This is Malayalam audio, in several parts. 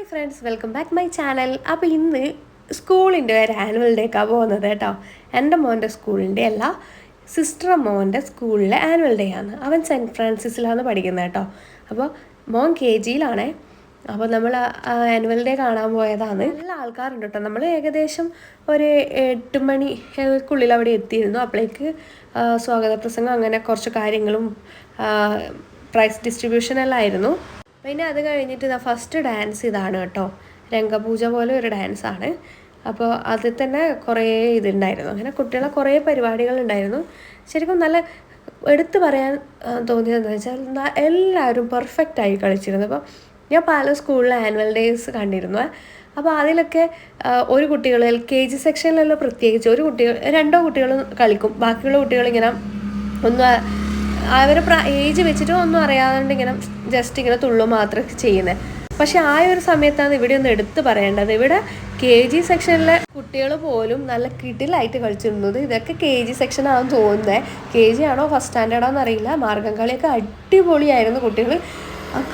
Hi friends welcome back my channel അപ്പോൾ ഇന്ന് സ്കൂളിന്റെ ഒരു ആനുവൽ ഡേക്കാണ് പോകുന്നത് കേട്ടോ. എന്റെ മോന്റെ സ്കൂളിന്റെ അല്ല സിസ്റ്റർ മോന്റെ സ്കൂളിലെ ആനുവൽ ഡേ ആണ്. അവൻ സെന്റ് ഫ്രാൻസിസിലാണ് പഠിക്കുന്നത് കേട്ടോ. അപ്പോൾ മോൻ കെ ജിയിലാണേ. അപ്പോൾ നമ്മൾ ആനുവൽ ഡേ കാണാൻ പോയതാണ്. നല്ല ആൾക്കാരുണ്ട് കേട്ടോ. നമ്മൾ ഏകദേശം ഒരു എട്ട് മണിക്കുള്ളിൽ അവിടെ എത്തിയിരുന്നു. അപ്പോഴേക്ക് സ്വാഗത പ്രസംഗം അങ്ങനെ കുറച്ച് കാര്യങ്ങളും പ്രൈസ് ഡിസ്ട്രിബ്യൂഷൻ എല്ലാം ആയിരുന്നു. പിന്നെ അത് കഴിഞ്ഞിട്ട് ഇതാ ഫസ്റ്റ് ഡാൻസ് ഇതാണ് കേട്ടോ. രംഗപൂജ പോലെ ഒരു ഡാൻസ് ആണ്. അപ്പോൾ അതിൽ തന്നെ കുറേ ഇതുണ്ടായിരുന്നു. അങ്ങനെ കുട്ടികളെ കുറേ പരിപാടികൾ ഉണ്ടായിരുന്നു. ശരിക്കും നല്ല എടുത്തു പറയാൻ തോന്നിയതെന്ന് തോന്നിയത് വെച്ചാൽ എല്ലാവരും പെർഫെക്റ്റ് ആയി കളിച്ചിരുന്നു. അപ്പോൾ ഞാൻ പല സ്കൂളിലെ ആനുവൽ ഡേയ്സ് കണ്ടിരുന്നു. അപ്പോൾ അതിലൊക്കെ ഒരു കുട്ടികൾ എൽ കെ ജി സെക്ഷനിലെല്ലാം പ്രത്യേകിച്ച് ഒരു കുട്ടികൾ രണ്ടോ കുട്ടികൾ കളിക്കും. ബാക്കിയുള്ള കുട്ടികൾ ഇങ്ങനെ ഒന്ന് അവരെ ഏജ് വെച്ചിട്ട് ഒന്നും അറിയാതെ ഇങ്ങനെ ജസ്റ്റ് ഇങ്ങനെ തുള്ളു മാത്രം ചെയ്യുന്നത് പക്ഷെ ആ ഒരു സമയത്താണ് ഇവിടെ ഒന്ന് എടുത്തു പറയേണ്ടത്. ഇവിടെ കെ ജി സെക്ഷനിലെ കുട്ടികൾ പോലും നല്ല കിടിലായിട്ട് കളിച്ചിരുന്നത് ഇതൊക്കെ കെ ജി സെക്ഷനാണെന്ന് തോന്നുന്നത് കെ ജി ആണോ ഫസ്റ്റ് സ്റ്റാൻഡേർഡ് ആണെന്ന് അറിയില്ല മാർഗം കളിയൊക്കെ അടിപൊളിയായിരുന്നു കുട്ടികൾ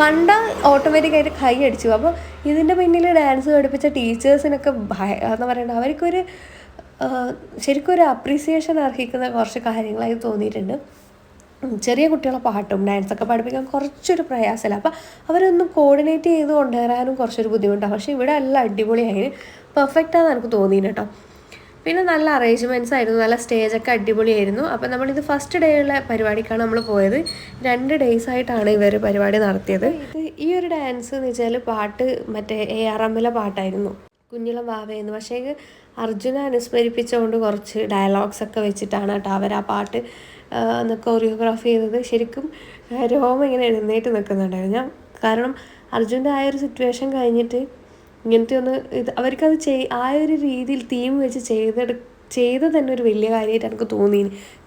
കണ്ട ഓട്ടോമാറ്റിക്കായിട്ട് കൈ അടിച്ചു. അപ്പോൾ ഇതിന്റെ പിന്നിൽ ഡാൻസ് പഠിപ്പിച്ച ടീച്ചേഴ്സിനൊക്കെ ഭയ എന്ന് പറയണ്ട അവർക്കൊരു ശരിക്കും ഒരു അപ്രീസിയേഷൻ അർഹിക്കുന്ന കുറച്ച് കാര്യങ്ങളായി തോന്നിയിട്ടുണ്ട്. ചെറിയ കുട്ടികളെ പാട്ടും ഡാൻസൊക്കെ പഠിപ്പിക്കാൻ കുറച്ചൊരു പ്രയാസമില്ല. അപ്പം അവരൊന്നും കോർഡിനേറ്റ് ചെയ്ത് കൊണ്ടുവരാനും കുറച്ചൊരു ബുദ്ധിമുട്ടാണ് പക്ഷേ ഇവിടെ എല്ലാം അടിപൊളിയായി പെർഫെക്റ്റാന്ന് എനിക്ക് തോന്നിയില്ല കേട്ടോ. പിന്നെ നല്ല അറേഞ്ച്മെന്റ്സ് ആയിരുന്നു. നല്ല സ്റ്റേജൊക്കെ അടിപൊളിയായിരുന്നു. അപ്പം നമ്മളിത് ഫസ്റ്റ് ഡേ ഉള്ള പരിപാടിക്കാണ് നമ്മൾ പോയത്. രണ്ട് ഡേയ്സ് ആയിട്ടാണ് ഇവർ പരിപാടി നടത്തിയത്. ഇത് ഈ ഒരു ഡാൻസ് എന്ന് വെച്ചാൽ പാട്ട് മറ്റേ എ ആർ എമ്മിലെ പാട്ടായിരുന്നു. കുഞ്ഞിളം വാവയെന്ന് പക്ഷേ അർജുന അനുസ്മരിപ്പിച്ചുകൊണ്ട് കുറച്ച് ഡയലോഗ്സ് ഒക്കെ വെച്ചിട്ടാണ് കേട്ടോ അവർ ആ പാട്ട് കൊറിയോഗ്രാഫി ചെയ്തത്. ശരിക്കും രോമം ഇങ്ങനെ എഴുന്നേറ്റ് നിൽക്കുന്നുണ്ടായിരുന്നു. ഞാൻ കാരണം അർജുന്റെ ആ ഒരു സിറ്റുവേഷൻ കഴിഞ്ഞിട്ട് ഇങ്ങനത്തെ ഒന്ന് ഇത് അവർക്കത് ചെയ് ആ ഒരു രീതിയിൽ തീം വെച്ച് ചെയ്തെടു ചെയ്ത് തന്നെ ഒരു വലിയ കാര്യമായിട്ട് എനിക്ക് തോന്നി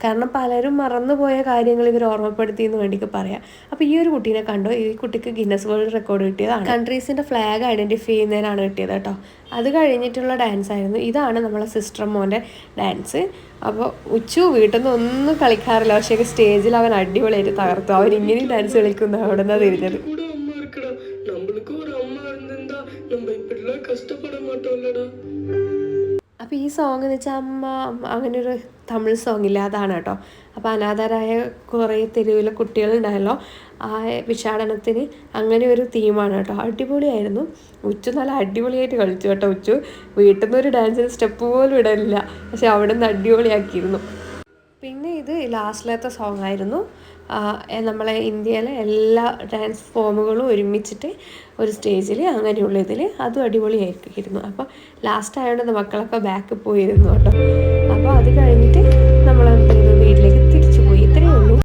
കാരണം പലരും മറന്നുപോയ കാര്യങ്ങൾ ഇവർ ഓർമ്മപ്പെടുത്തി എന്ന് വേണ്ടിക്ക് പറയാം അപ്പോൾ ഈ ഒരു കുട്ടീനെ കണ്ടോ ഈ കുട്ടിക്ക് ഗിന്നസ് വേൾഡ് റെക്കോർഡ് കിട്ടിയതാണ് കൺട്രീസിൻ്റെ ഫ്ലാഗ് ഐഡൻറ്റിഫൈ ചെയ്യുന്നതിനാണ് കിട്ടിയത് കേട്ടോ അത് കഴിഞ്ഞിട്ടുള്ള ഡാൻസ് ആയിരുന്നു ഇതാണ് നമ്മളെ സിസ്റ്റർ മോൻ്റെ ഡാൻസ് അപ്പോൾ ഉച്ചു വീട്ടിൽ നിന്ന് ഒന്നും കളിക്കാറില്ല പക്ഷേ സ്റ്റേജിൽ അവൻ അടിപൊളിയായിട്ട് തകർത്തു അവൻ ഇങ്ങനെയും ഡാൻസ് കളിക്കുന്ന അവിടെ നിന്നാണ് തിരിഞ്ഞത് கூட அம்மா இருக்குடா நம்மளுக்கு ஒரு அம்மா இருந்திருந்தா நம்ம இப்படிலாம் கஷ்டப்பட மாட்டோம்லடா അപ്പോൾ ഈ സോങ് എന്ന് വെച്ചാൽ അമ്മ അങ്ങനൊരു തമിഴ് സോങ് ഇല്ല അതാണ് കേട്ടോ. അപ്പോൾ അനാഥരായ കുറേ തെരുവിലെ കുട്ടികളുണ്ടായല്ലോ ആ വിഷാടനത്തിന് അങ്ങനെ ഒരു തീമാണ് കേട്ടോ. അടിപൊളിയായിരുന്നു. ഉച്ചു നല്ല അടിപൊളിയായിട്ട് കളിച്ചു കേട്ടോ ഉച്ചു. വീട്ടിൽ നിന്ന് ഒരു ഡാൻസിന് സ്റ്റെപ്പ് പോലും ഇടലില്ല. പക്ഷെ അവിടെ നിന്ന് അടിപൊളിയാക്കിയിരുന്നു. പിന്നെ ഇത് ലാസ്റ്റിലത്തെ സോങ് ആയിരുന്നു നമ്മളെ ഇന്ത്യയിലെ എല്ലാ ഡാൻസ് ഫോമുകളും ഒരുമിച്ചിട്ട് ഒരു സ്റ്റേജിൽ അങ്ങനെയുള്ള ഇതിൽ അതും അടിപൊളിയായിരിക്കുന്നു അപ്പോൾ ലാസ്റ്റ് ആയതുകൊണ്ട് മക്കളൊക്കെ ബാക്ക് പോയിരുന്നു കേട്ടോ. അപ്പോൾ അത് കഴിഞ്ഞിട്ട് നമ്മൾ വീട്ടിലേക്ക് തിരിച്ചു പോയി. ഇത്രയേ ഉള്ളൂ.